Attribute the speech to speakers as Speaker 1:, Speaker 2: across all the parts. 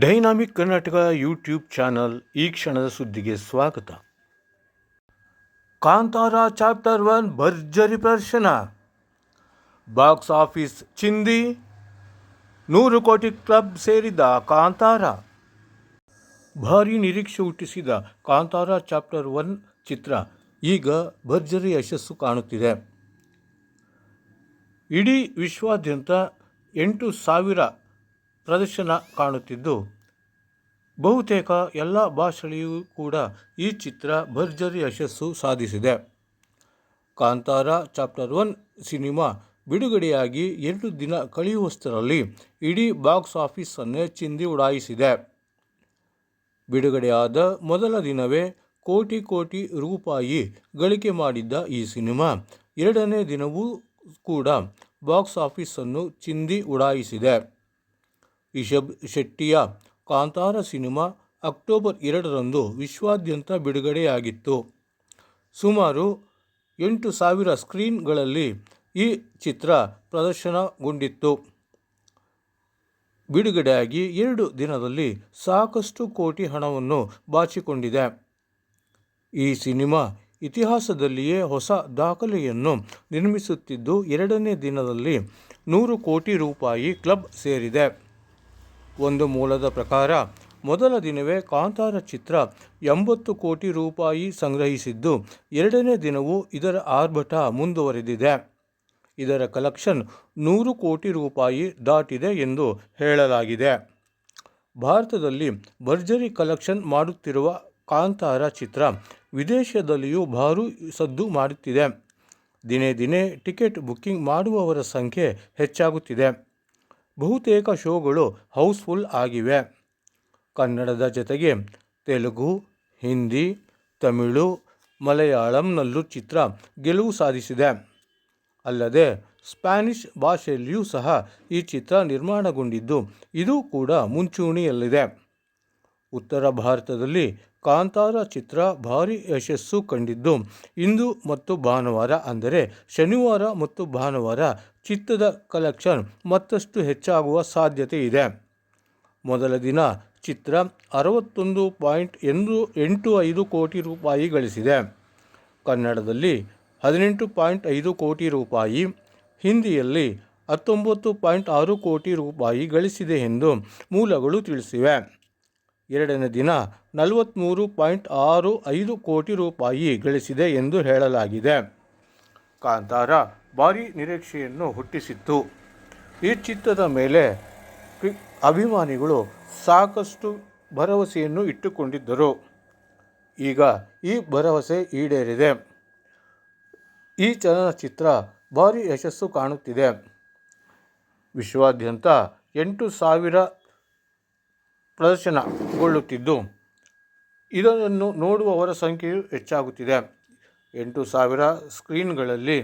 Speaker 1: Dynamic Karnataka YouTube channel ಈ ಕ್ಷಣದ ಸುದ್ದಿಗೆ ಸ್ವಾಗತ. ಕಾಂತಾರ ಚಾಪ್ಟರ್ ಒನ್ ಭರ್ಜರಿ ಪ್ರದರ್ಶನ. ಬಾಕ್ಸ್ ಆಫೀಸ್ ಚಿಂದಿ. ನೂರು ಕೋಟಿ ಕ್ಲಬ್ ಸೇರಿದ ಕಾಂತಾರ. ಭಾರಿ ನಿರೀಕ್ಷೆ ಹುಟ್ಟಿಸಿದ ಕಾಂತಾರ ಚಾಪ್ಟರ್ ಒನ್ ಚಿತ್ರ ಈಗ ಭರ್ಜರಿ ಯಶಸ್ಸು ಕಾಣುತ್ತಿದೆ. ಇಡೀ ವಿಶ್ವಾದ್ಯಂತ ಎಂಟು ಸಾವಿರ ಪ್ರದರ್ಶನ ಕಾಣುತ್ತಿದ್ದು, ಬಹುತೇಕ ಎಲ್ಲ ಭಾಷೆಯಲ್ಲಿಯೂ ಕೂಡ ಈ ಚಿತ್ರ ಭರ್ಜರಿ ಯಶಸ್ಸು ಸಾಧಿಸಿದೆ. ಕಾಂತಾರ ಚಾಪ್ಟರ್ ಒನ್ ಸಿನಿಮಾ ಬಿಡುಗಡೆಯಾಗಿ ಎರಡು ದಿನ ಕಳೆಯುವಷ್ಟರಲ್ಲಿ ಇಡೀ ಬಾಕ್ಸ್ ಆಫೀಸನ್ನೇ ಚಿಂದಿ ಉಡಾಯಿಸಿದೆ. ಬಿಡುಗಡೆಯಾದ ಮೊದಲ ದಿನವೇ ಕೋಟಿ ಕೋಟಿ ರೂಪಾಯಿ ಗಳಿಕೆ ಮಾಡಿದ್ದ ಈ ಸಿನಿಮಾ ಎರಡನೇ ದಿನವೂ ಕೂಡ ಬಾಕ್ಸ್ ಆಫೀಸನ್ನು ಚಿಂದಿ ಉಡಾಯಿಸಿದೆ. ರಿಷಬ್ ಶೆಟ್ಟಿಯ ಕಾಂತಾರ ಸಿನಿಮಾ ಅಕ್ಟೋಬರ್ ಎರಡರಂದು ವಿಶ್ವಾದ್ಯಂತ ಬಿಡುಗಡೆಯಾಗಿತ್ತು. ಸುಮಾರು ಎಂಟು ಸಾವಿರ ಸ್ಕ್ರೀನ್ಗಳಲ್ಲಿ ಈ ಚಿತ್ರ ಪ್ರದರ್ಶನಗೊಂಡಿತ್ತು. ಬಿಡುಗಡೆಯಾಗಿ ಎರಡು ದಿನದಲ್ಲಿ ಸಾಕಷ್ಟು ಕೋಟಿ ಹಣವನ್ನು ಬಾಚಿಕೊಂಡಿದೆ. ಈ ಸಿನಿಮಾ ಇತಿಹಾಸದಲ್ಲಿಯೇ ಹೊಸ ದಾಖಲೆಯನ್ನು ನಿರ್ಮಿಸುತ್ತಿದ್ದು, ಎರಡನೇ ದಿನದಲ್ಲಿ ನೂರು ಕೋಟಿ ರೂಪಾಯಿ ಕ್ಲಬ್ ಸೇರಿದೆ. ಒಂದು ಮೂಲದ ಪ್ರಕಾರ, ಮೊದಲ ದಿನವೇ ಕಾಂತಾರ ಚಿತ್ರ ಎಂಬತ್ತು ಕೋಟಿ ರೂಪಾಯಿ ಸಂಗ್ರಹಿಸಿದ್ದು, ಎರಡನೇ ದಿನವೂ ಇದರ ಆರ್ಭಟ ಮುಂದುವರೆದಿದೆ. ಇದರ ಕಲೆಕ್ಷನ್ ನೂರು ಕೋಟಿ ರೂಪಾಯಿ ದಾಟಿದೆ ಎಂದು ಹೇಳಲಾಗಿದೆ. ಭಾರತದಲ್ಲಿ ಭರ್ಜರಿ ಕಲೆಕ್ಷನ್ ಮಾಡುತ್ತಿರುವ ಕಾಂತಾರ ಚಿತ್ರ ವಿದೇಶದಲ್ಲಿಯೂ ಭಾರೂ ಸದ್ದು ಮಾಡುತ್ತಿದೆ. ದಿನೇ ದಿನೇ ಟಿಕೆಟ್ ಬುಕ್ಕಿಂಗ್ ಮಾಡುವವರ ಸಂಖ್ಯೆ ಹೆಚ್ಚಾಗುತ್ತಿದೆ. ಬಹುತೇಕ ಶೋಗಳು ಹೌಸ್ಫುಲ್ ಆಗಿವೆ. ಕನ್ನಡದ ಜೊತೆಗೆ ತೆಲುಗು, ಹಿಂದಿ, ತಮಿಳು, ಮಲಯಾಳಂನಲ್ಲೂ ಚಿತ್ರ ಗೆಲುವು ಸಾಧಿಸಿದೆ. ಅಲ್ಲದೆ ಸ್ಪ್ಯಾನಿಷ್ ಭಾಷೆಯಲ್ಲಿಯೂ ಸಹ ಈ ಚಿತ್ರ ನಿರ್ಮಾಣಗೊಂಡಿದ್ದು, ಇದು ಕೂಡ ಮುಂಚೂಣಿಯಲ್ಲಿದೆ. ಉತ್ತರ ಭಾರತದಲ್ಲಿ ಕಾಂತಾರ ಚಿತ್ರ ಭಾರಿ ಯಶಸ್ಸು ಕಂಡಿದ್ದು. ಇಂದು ಮತ್ತು ಭಾನುವಾರ ಅಂದರೆ ಶನಿವಾರ ಮತ್ತು ಭಾನುವಾರ ಚಿತ್ರದ ಕಲೆಕ್ಷನ್ ಮತ್ತಷ್ಟು ಹೆಚ್ಚಾಗುವ ಸಾಧ್ಯತೆ ಇದೆ. ಮೊದಲ ದಿನ ಚಿತ್ರ ಅರವತ್ತೊಂದು ಪಾಯಿಂಟ್ ಎಂದು ಎಂಟು ಐದು ಕೋಟಿ ರೂಪಾಯಿ ಗಳಿಸಿದೆ. ಕನ್ನಡದಲ್ಲಿ ಹದಿನೆಂಟು ಪಾಯಿಂಟ್ ಐದು ಕೋಟಿ ರೂಪಾಯಿ, ಹಿಂದಿಯಲ್ಲಿ ಹತ್ತೊಂಬತ್ತು ಪಾಯಿಂಟ್ ಆರು ಕೋಟಿ ರೂಪಾಯಿ ಗಳಿಸಿದೆ ಎಂದು ಮೂಲಗಳು ತಿಳಿಸಿವೆ. ಎರಡನೇ ದಿನ ನಲವತ್ತ್ಮೂರು ಪಾಯಿಂಟ್ ಆರು ಐದು ಕೋಟಿ ರೂಪಾಯಿ ಗಳಿಸಿದೆ ಎಂದು ಹೇಳಲಾಗಿದೆ. ಕಾಂತಾರ ಭಾರೀ ನಿರೀಕ್ಷೆಯನ್ನು ಹುಟ್ಟಿಸಿತ್ತು. ಈ ಚಿತ್ರದ ಮೇಲೆ ಅಭಿಮಾನಿಗಳು ಸಾಕಷ್ಟು ಭರವಸೆಯನ್ನು ಇಟ್ಟುಕೊಂಡಿದ್ದರು. ಈಗ ಈ ಭರವಸೆ ಈಡೇರಿದೆ. ಈ ಚಲನಚಿತ್ರ ಭಾರಿ ಯಶಸ್ಸು ಕಾಣುತ್ತಿದೆ. ವಿಶ್ವಾದ್ಯಂತ ಎಂಟು ಸಾವಿರ ಪ್ರದರ್ಶನಗೊಳ್ಳುತ್ತಿದ್ದು, ಇದನ್ನು ನೋಡುವವರ ಸಂಖ್ಯೆಯು ಹೆಚ್ಚಾಗುತ್ತಿದೆ. ಎಂಟು ಸಾವಿರ ಸ್ಕ್ರೀನ್ಗಳಲ್ಲಿ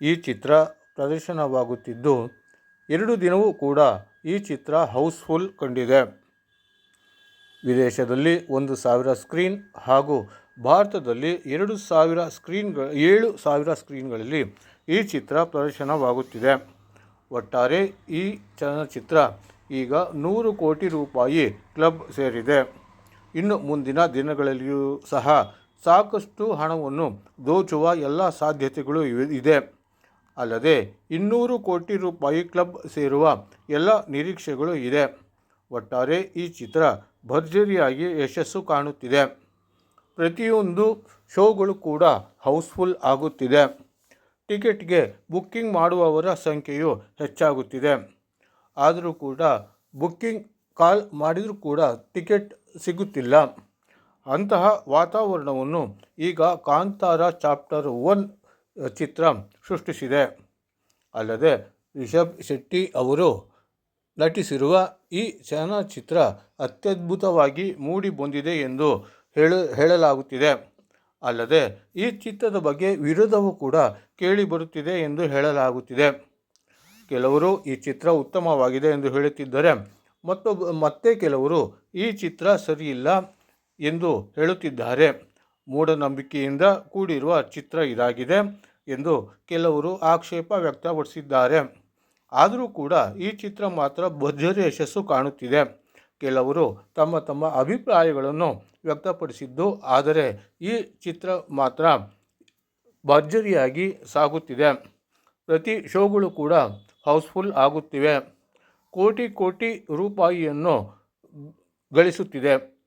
Speaker 1: ಈ ಚಿತ್ರ ಪ್ರದರ್ಶನವಾಗುತ್ತಿದ್ದು, ಎರಡು ದಿನವೂ ಕೂಡ ಈ ಚಿತ್ರ ಹೌಸ್ಫುಲ್ ಕಂಡಿದೆ. ವಿದೇಶದಲ್ಲಿ ಒಂದು ಸಾವಿರ ಸ್ಕ್ರೀನ್ ಹಾಗೂ ಭಾರತದಲ್ಲಿ ಎರಡು ಸಾವಿರ ಸ್ಕ್ರೀನ್ಗಳ ಏಳು ಸಾವಿರ ಸ್ಕ್ರೀನ್ಗಳಲ್ಲಿ ಈ ಚಿತ್ರ ಪ್ರದರ್ಶನವಾಗುತ್ತಿದೆ. ಒಟ್ಟಾರೆ ಈ ಚಲನಚಿತ್ರ ಈಗ ನೂರು ಕೋಟಿ ರೂಪಾಯಿ ಕ್ಲಬ್ ಸೇರಿದೆ. ಇನ್ನು ಮುಂದಿನ ದಿನಗಳಲ್ಲಿಯೂ ಸಹ ಸಾಕಷ್ಟು ಹಣವನ್ನು ದೋಚುವ ಎಲ್ಲ ಸಾಧ್ಯತೆಗಳು ಇದೆ. ಅಲ್ಲದೆ ಇನ್ನೂರು ಕೋಟಿ ರೂಪಾಯಿ ಕ್ಲಬ್ ಸೇರುವ ಎಲ್ಲ ನಿರೀಕ್ಷೆಗಳು ಇದೆ. ಒಟ್ಟಾರೆ ಈ ಚಿತ್ರ ಭರ್ಜರಿಯಾಗಿ ಯಶಸ್ಸು ಕಾಣುತ್ತಿದೆ. ಪ್ರತಿಯೊಂದು ಶೋಗಳು ಕೂಡ ಹೌಸ್ಫುಲ್ ಆಗುತ್ತಿದೆ. ಟಿಕೆಟ್ಗೆ ಬುಕ್ಕಿಂಗ್ ಮಾಡುವವರ ಸಂಖ್ಯೆಯು ಹೆಚ್ಚಾಗುತ್ತಿದೆ. ಆದರೂ ಕೂಡ ಬುಕ್ಕಿಂಗ್ ಕಾಲ್ ಮಾಡಿದರೂ ಕೂಡ ಟಿಕೆಟ್ ಸಿಗುತ್ತಿಲ್ಲ. ಅಂತಹ ವಾತಾವರಣವನ್ನು ಈಗ ಕಾಂತಾರ ಚಾಪ್ಟರ್ ಒನ್ ಚಿತ್ರ ಸೃಷ್ಟಿಸಿದೆ. ಅಲ್ಲದೆ ರಿಷಬ್ ಶೆಟ್ಟಿ ಅವರು ನಟಿಸಿರುವ ಈ ಚಲನಚಿತ್ರ ಅತ್ಯದ್ಭುತವಾಗಿ ಮೂಡಿ ಬಂದಿದೆ ಎಂದು ಹೇಳ, ಹೇಳಲಾಗುತ್ತಿದೆ. ಅಲ್ಲದೆ ಈ ಚಿತ್ರದ ಬಗ್ಗೆ ವಿರೋಧವೂ ಕೂಡ ಕೇಳಿಬರುತ್ತಿದೆ ಎಂದು ಹೇಳಲಾಗುತ್ತಿದೆ. ಕೆಲವರು ಈ ಚಿತ್ರ ಉತ್ತಮವಾಗಿದೆ ಎಂದು ಹೇಳುತ್ತಿದ್ದರೆ ಮತ್ತೊಬ್ಬ, ಮತ್ತೆ ಕೆಲವರು ಈ ಚಿತ್ರ ಸರಿಯಿಲ್ಲ ಎಂದು ಹೇಳುತ್ತಿದ್ದಾರೆ. ಮೂಢನಂಬಿಕೆಯಿಂದ ಕೂಡಿರುವ ಚಿತ್ರ ಇದಾಗಿದೆ ಎಂದು ಕೆಲವರು ಆಕ್ಷೇಪ ವ್ಯಕ್ತಪಡಿಸಿದ್ದಾರೆ. ಆದರೂ ಕೂಡ ಈ ಚಿತ್ರ ಮಾತ್ರ ಭರ್ಜರಿ ಯಶಸ್ಸು ಕಾಣುತ್ತಿದೆ. ಕೆಲವರು ತಮ್ಮ ತಮ್ಮ ಅಭಿಪ್ರಾಯಗಳನ್ನು ವ್ಯಕ್ತಪಡಿಸಿದ್ದು, ಆದರೆ ಈ ಚಿತ್ರ ಮಾತ್ರ ಭರ್ಜರಿಯಾಗಿ ಸಾಗುತ್ತಿದೆ. ಪ್ರತಿ ಶೋಗಳು ಕೂಡ ಹೌಸ್ಫುಲ್ ಆಗುತ್ತಿವೆ. ಕೋಟಿ ಕೋಟಿ ರೂಪಾಯಿಯನ್ನು ಗಳಿಸುತ್ತಿದೆ.